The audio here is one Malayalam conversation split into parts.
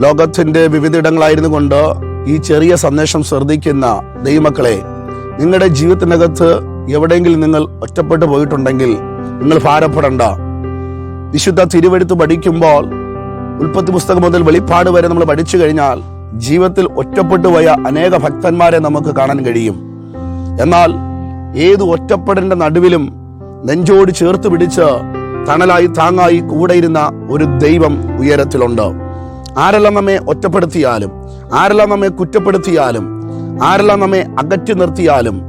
ലോകത്തിന്റെ വിവിധയിടങ്ങളായിരുന്നു കൊണ്ട് ഈ ചെറിയ സന്ദേശം ശ്രദ്ധിക്കുന്ന ദൈവമക്കളെ നിങ്ങളുടെ ജീവിതത്തിനകത്ത് എവിടെയെങ്കിലും നിങ്ങൾ ഒറ്റപ്പെട്ടു പോയിട്ടുണ്ടെങ്കിൽ നിങ്ങൾ ഭാരപ്പെടണ്ട. വിശുദ്ധ തിരുവെടുത്ത് പഠിക്കുമ്പോൾ ഉൽപ്പത്തി പുസ്തകം മുതൽ വെളിപ്പാട് വരെ നമ്മൾ പഠിച്ചു കഴിഞ്ഞാൽ ജീവിതത്തിൽ ഒറ്റപ്പെട്ടു പോയ അനേക ഭക്തന്മാരെ നമുക്ക് കാണാൻ കഴിയും. എന്നാൽ ഏത് ഒറ്റപ്പെടലിന്റെ നടുവിലും നെഞ്ചോട് ചേർത്ത് പിടിച്ച് തണലായി താങ്ങായി കൂടെയിരുന്ന ഒരു ദൈവം ഉയരത്തിലുണ്ട്. ആരെല്ലാം നമ്മെ ഒറ്റപ്പെടുത്തിയാലും ആരെല്ലാം നമ്മെ കുറ്റപ്പെടുത്തിയാലും ആരെല്ലാം നമ്മെ അകറ്റി നിർത്തിയാലും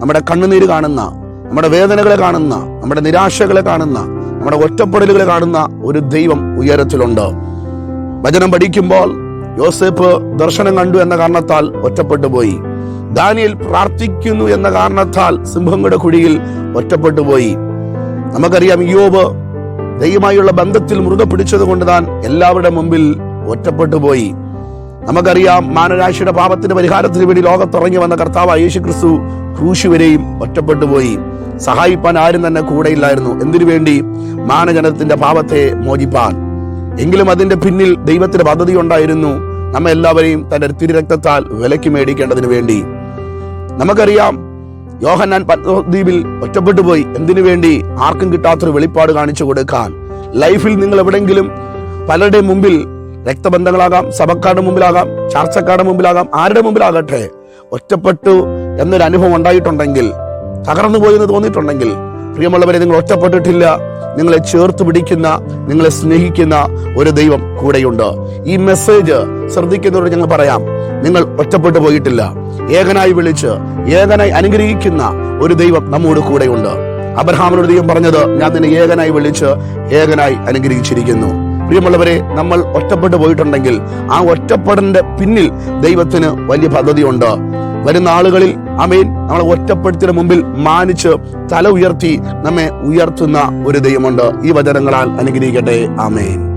നമ്മുടെ കണ്ണുനീര് കാണുന്ന നമ്മുടെ വേദനകളെ കാണുന്ന നമ്മുടെ നിരാശകളെ കാണുന്ന നമ്മുടെ ഒറ്റപ്പെടലുകളെ കാണുന്ന ഒരു ദൈവം ഉയരത്തിലുണ്ട്. വചനം പഠിക്കുമ്പോൾ യോസേപ്പ് ദർശനം കണ്ടു എന്ന കാരണത്താൽ ഒറ്റപ്പെട്ടു പോയി. ദാനിയൽ പ്രാർത്ഥിക്കുന്നു എന്ന കാരണത്താൽ സിംഹങ്ങളുടെ കുഴിയിൽ ഒറ്റപ്പെട്ടു പോയി. നമുക്കറിയാം യോബ് ദൈവമായുള്ള ബന്ധത്തിൽ മുറുകെ പിടിച്ചത് കൊണ്ട് താൻ എല്ലാവരുടെ മുമ്പിൽ ഒറ്റപ്പെട്ടു പോയി. നമുക്കറിയാം മാനരാശിയുടെ പാപത്തിന്റെ പരിഹാരത്തിന് വേണ്ടി ലോകത്തിറങ്ങി വന്ന കർത്താവ് യേശു ക്രിസ്തു ക്രൂശ് വരെയും ഒറ്റപ്പെട്ടു പോയി. സഹായിപ്പാൻ ആരും തന്നെ കൂടെയില്ലായിരുന്നു. എന്തിനു വേണ്ടി? മാനജനത്തിന്റെ പാപത്തെ മോചിപ്പാൻ. എങ്കിലും അതിന്റെ പിന്നിൽ ദൈവത്തിന്റെ പദ്ധതി ഉണ്ടായിരുന്നു. നമ്മ എല്ലാവരെയും തന്റെ തിരുരക്തത്താൽ വിലക്ക് മേടിക്കേണ്ടതിന് വേണ്ടി. നമുക്കറിയാം യോഹന്നാൻ പത്മദ്വീപിൽ ഒറ്റപ്പെട്ടു പോയി. എന്തിനു വേണ്ടി? ആർക്കും കിട്ടാത്തൊരു വെളിപ്പാട് കാണിച്ചു കൊടുക്കാൻ. ലൈഫിൽ നിങ്ങൾ എവിടെങ്കിലും പലരുടെ മുമ്പിൽ രക്തബന്ധങ്ങളാകാം സഭക്കാരുടെ മുമ്പിലാകാം ചാർച്ചക്കാരുടെ മുമ്പിലാകാം ആരുടെ മുമ്പിലാകട്ടെ ഒറ്റപ്പെട്ടു എന്നൊരു അനുഭവം ഉണ്ടായിട്ടുണ്ടെങ്കിൽ തകർന്നു പോയെന്ന് തോന്നിയിട്ടുണ്ടെങ്കിൽ പ്രിയമുള്ളവരെ നിങ്ങൾ ഒറ്റപ്പെട്ടിട്ടില്ല. നിങ്ങളെ ചേർത്ത് പിടിക്കുന്ന നിങ്ങളെ സ്നേഹിക്കുന്ന ഒരു ദൈവം കൂടെയുണ്ട്. ഈ മെസ്സേജ് ശ്രദ്ധിക്കുന്നവരോട് ഞങ്ങൾ പറയാം നിങ്ങൾ ഒറ്റപ്പെട്ടു പോയിട്ടില്ല. ഏകനായി വിളിച്ച് ഏകനായി അനുഗ്രഹിക്കുന്ന ഒരു ദൈവം നമ്മോട് കൂടെയുണ്ട്. അബ്രഹാമിനോട് ദൈവം പറഞ്ഞത് ഞാൻ നിന്നെ ഏകനായി വിളിച്ച് ഏകനായി അനുഗ്രഹിച്ചിരിക്കുന്നു. പ്രിയമുള്ളവരെ നമ്മൾ ഒറ്റപ്പെട്ടു പോയിട്ടുണ്ടെങ്കിൽ ആ ഒറ്റപ്പെടലിന്റെ പിന്നിൽ ദൈവത്തിന് വലിയ പദ്ധതിയുണ്ട്. വരുന്ന ആളുകളിൽ അമീൻ നമ്മളെ ഒറ്റപ്പെടുത്തിന് മുമ്പിൽ മാനിച്ച് തല ഉയർത്തി നമ്മെ ഉയർത്തുന്ന ഒരു ദൈവമുണ്ട്. ഈ വചനങ്ങളാൽ അനുഗ്രഹിക്കട്ടെ. ആമേൻ.